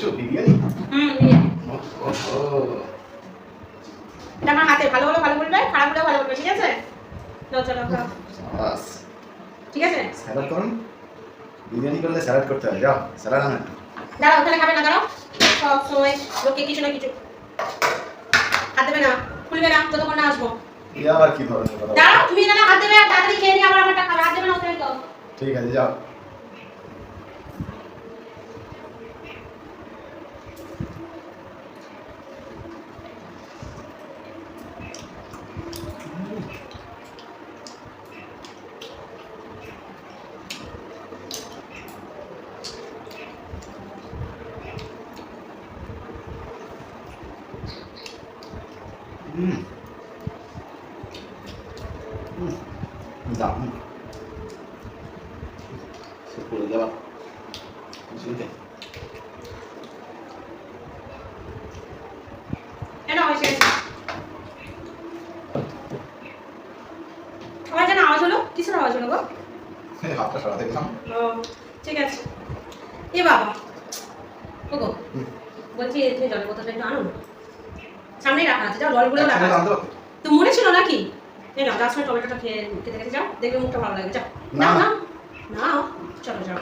করেছ? বিরিয়ানি? হুম আমার হাতে ভালো হলে ভালো বলবে খারাপ হলে ভালো বলবে ঠিক আছে? চলো চলো খাও। ঠিক আছে? স্যালাড করুন। বিরিয়ানি করলে স্যালাড করতে হয় যাও স্যালাড আনো। দাঁড়াও ওখানে খাবে না দাঁড়াও। সব সময় লোকে কিছু না কিছু। হাত দেবে না খুলবে না যতক্ষণ না আসব। আবার কি ধরনের কথা? দাঁড়াও তুমি না হাত দেবে তাড়াতাড়ি খেয়ে নিয়ে আবার আমারটা খাবে। হাত দেবে না ওখানে তো। ঠিক আছে যাও। দারুণ পড়ে যাওয়া বুঝলি যেন আওয়াজ হলো কিসের আওয়াজ হলো গো হাতটা ঠিক আছে এ বাবা ও গো বলছি জলের বোতলটা একটু আনো না। সামনেই রাখা আছে যাও জলগুলো রাখা আছে। তো মনে ছিল নাকি? এই নাও সময় টমেটোটা খেয়ে খেতে খেতে যাও দেখবে মুখটা ভালো লাগবে যাও। না, না না। চলো যাও।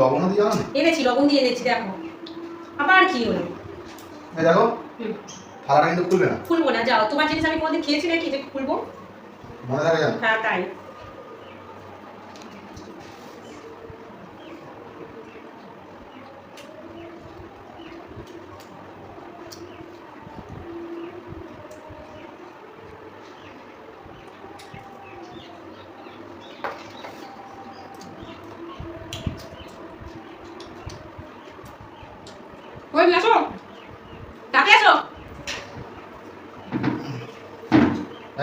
লবণও দিয়ে এনেছি লবণ দিয়ে এনেছি দেখো। আবার কি হলো? এই দেখো থালাটা কিন্তু খুলবে না। খুলবো না যাও তোমার জিনিস আমি কোনোদিন খেয়েছি নাকি যে খুলবো? মনে থাকে জানো হ্যাঁ তাই।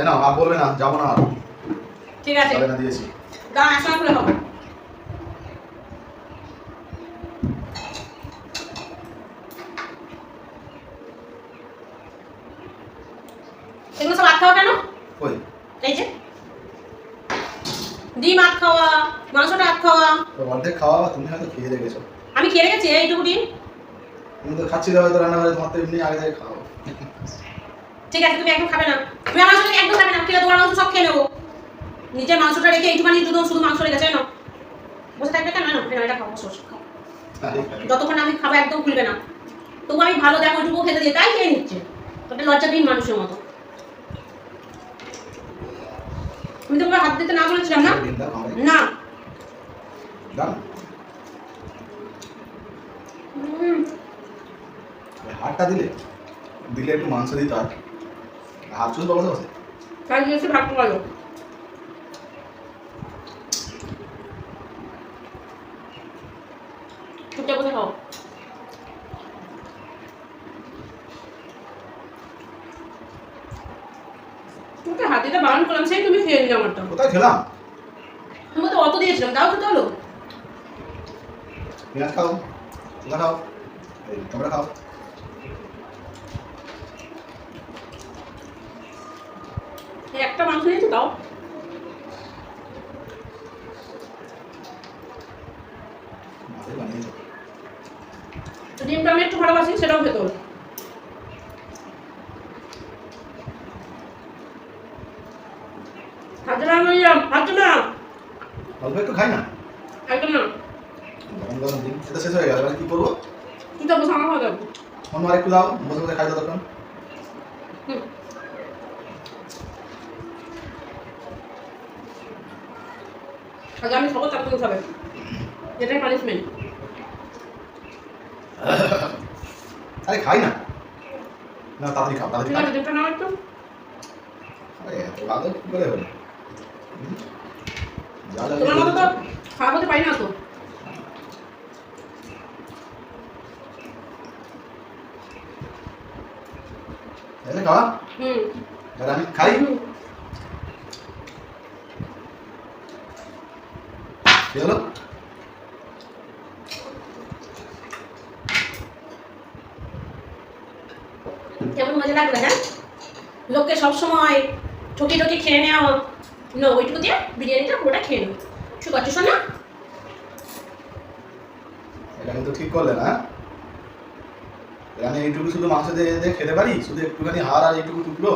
না বলবে না যাব না আর। ঠিক আছে। না দিয়েছি। দাঁড়ান একসঙ্গে খুলে হবে এগুলো সব আট খাওয়া কেন? ওই এই যে। ডিম আট খাওয়া মাংসটা আট খাওয়া। অর্ধেক খাওয়া তুমি হয়তো খেয়ে রেখেছো। আমি খেয়ে রেখেছি এইটুকু ডিম। তুমি তো খাচ্ছিলে হয়তো রান্নাঘরে তোমার তো এমনি আগে থেকে খাও ঠিক আছে তুমি একদম খাবে না। তুমি আমার সঙ্গে একদম খাবে না খেলে তোমার মাংস সব খেয়ে নেব। নিজের মাংসটা রেখে এইটুখানি দুটো শুধু মাংস রেখেছে না বসে থাকবে কেন? না না, এটা খাব খাও যতক্ষণ আমি খাব একদম খুলবে না। তবু আমি ভালো দেখো ওইটুকু খেতে দিয়ে তাই খেয়ে নিচ্ছে। ওটা লজ্জাবিহীন মানুষের মতো। আমি তোমাকে হাত দিতে না বলেছিলাম না? না। হাড়টা দিলে দিলে একটু মাংস দিতে হয়। হাত শুধু বসে বসে তাই এসে ভাগ করো ছুটে বসে খাও তোমাকে হাত দিতে বারণ করলাম সেই তুমি খেয়ে নিলে আমারটা। কোথায় খেলাম? তুমি তো অত দিয়েছিলাম তাও খেতে হলো। পেঁয়াজ খাও চুলা খাও টমেটো খাও। একটা মাংস নিয়েছো তাও তো ডিমটা আমি একটু ভালোবাসি সেটাও খেতে অল্প একটু খাই না? একদম না। গরম গরম দিন সেটা শেষ হয়ে গেল কি করব? তুই তো বসে আমার অন্য একটু দাও বসে বসে খাই দাও তখন। হুম। আগে আমি খাব তারপর তুমি খাবে এটাই পানিশমেন্ট আরে খাই না। না তাড়াতাড়ি খাও তাড়াতাড়ি খাও। ডিমটা নাও একটু। আরে এত ভালো কি করে হলো? তোমার মতো তো খাওয়া হতে পারি না তো। খাওয়া। হুম। আমি খাই। হুম। কেমন মজা লাগবে হ্যাঁ? লোককে সবসময় ঠকি ঠকি খেয়ে নেওয়া না ওইটুকু দিয়ে বিরিয়ানিটা পুরোটা খেয়ে নেব। ঠিক আছে শোনা এটা কিন্তু ঠিক করলে না। আমি এইটুকু শুধু মাংস দিয়ে খেতে পারি? শুধু একটুখানি হাড় আর এইটুকু টুকরো?